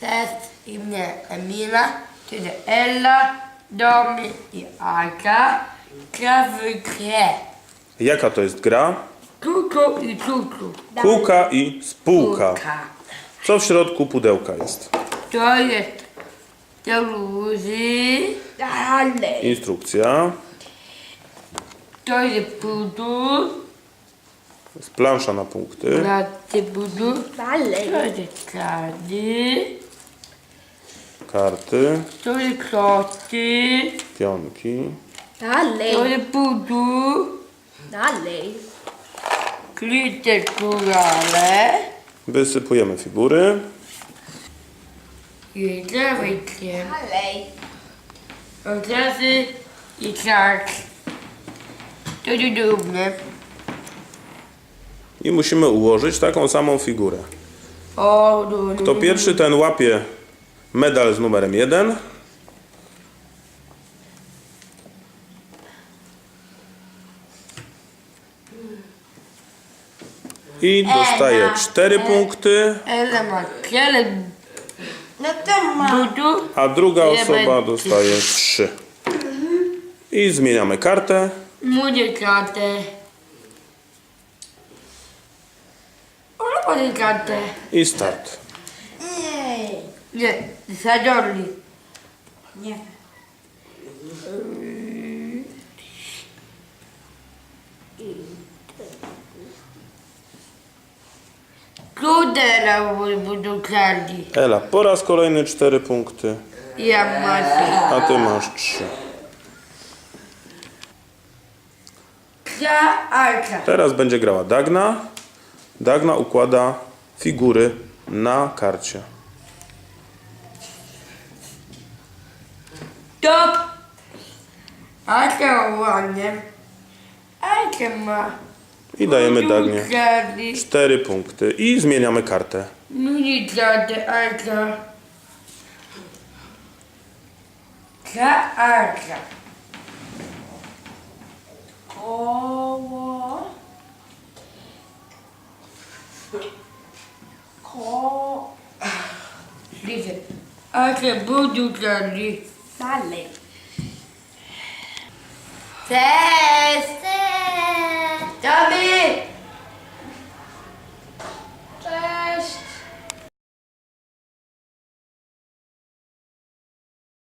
Sest i mnie Emila, czyli Ella, Domi i Aga. Gra w grę. Jaka to jest gra? Tutu i tutu. Kółka i spółka. Kulka. Co w środku pudełka jest? To jest Deluzy. Dalej. Instrukcja. To jest budu. Jest plansza na punkty. Pracy budu. Dalej. To jest kardy. Karty. To jest kroty. Pionki. To Dalej. jest budu. Dalej. Klite kurale. Wysypujemy figury. I zawykiem. Dalej. Odrazy i tak. To jest dumne. I musimy ułożyć taką samą figurę. O, dumne. Kto pierwszy, ten łapie medal z numerem 1. I dostaje 4 punkty, Ela ma wiele No to ma. budu. a druga osoba dostaje 3. I zmieniamy kartę. Mówię kartę. Kartę. I start. Nie. Nie, zadorli. Nie. Kudera budu kardi. Ela, po raz kolejny 4 punkty, Ja macie. a ty masz 3. Ja Alka. Teraz będzie grała Dagna. Dagna układa figury na karcie. Stop. Alka ładnie. Alka ma. I dajemy Dagnie. 4 punkty. I zmieniamy kartę. Mini kartę Alka. Ka Alka. Koło. Ko. Widzę. Alka budu kardi. Dalej. Cześć.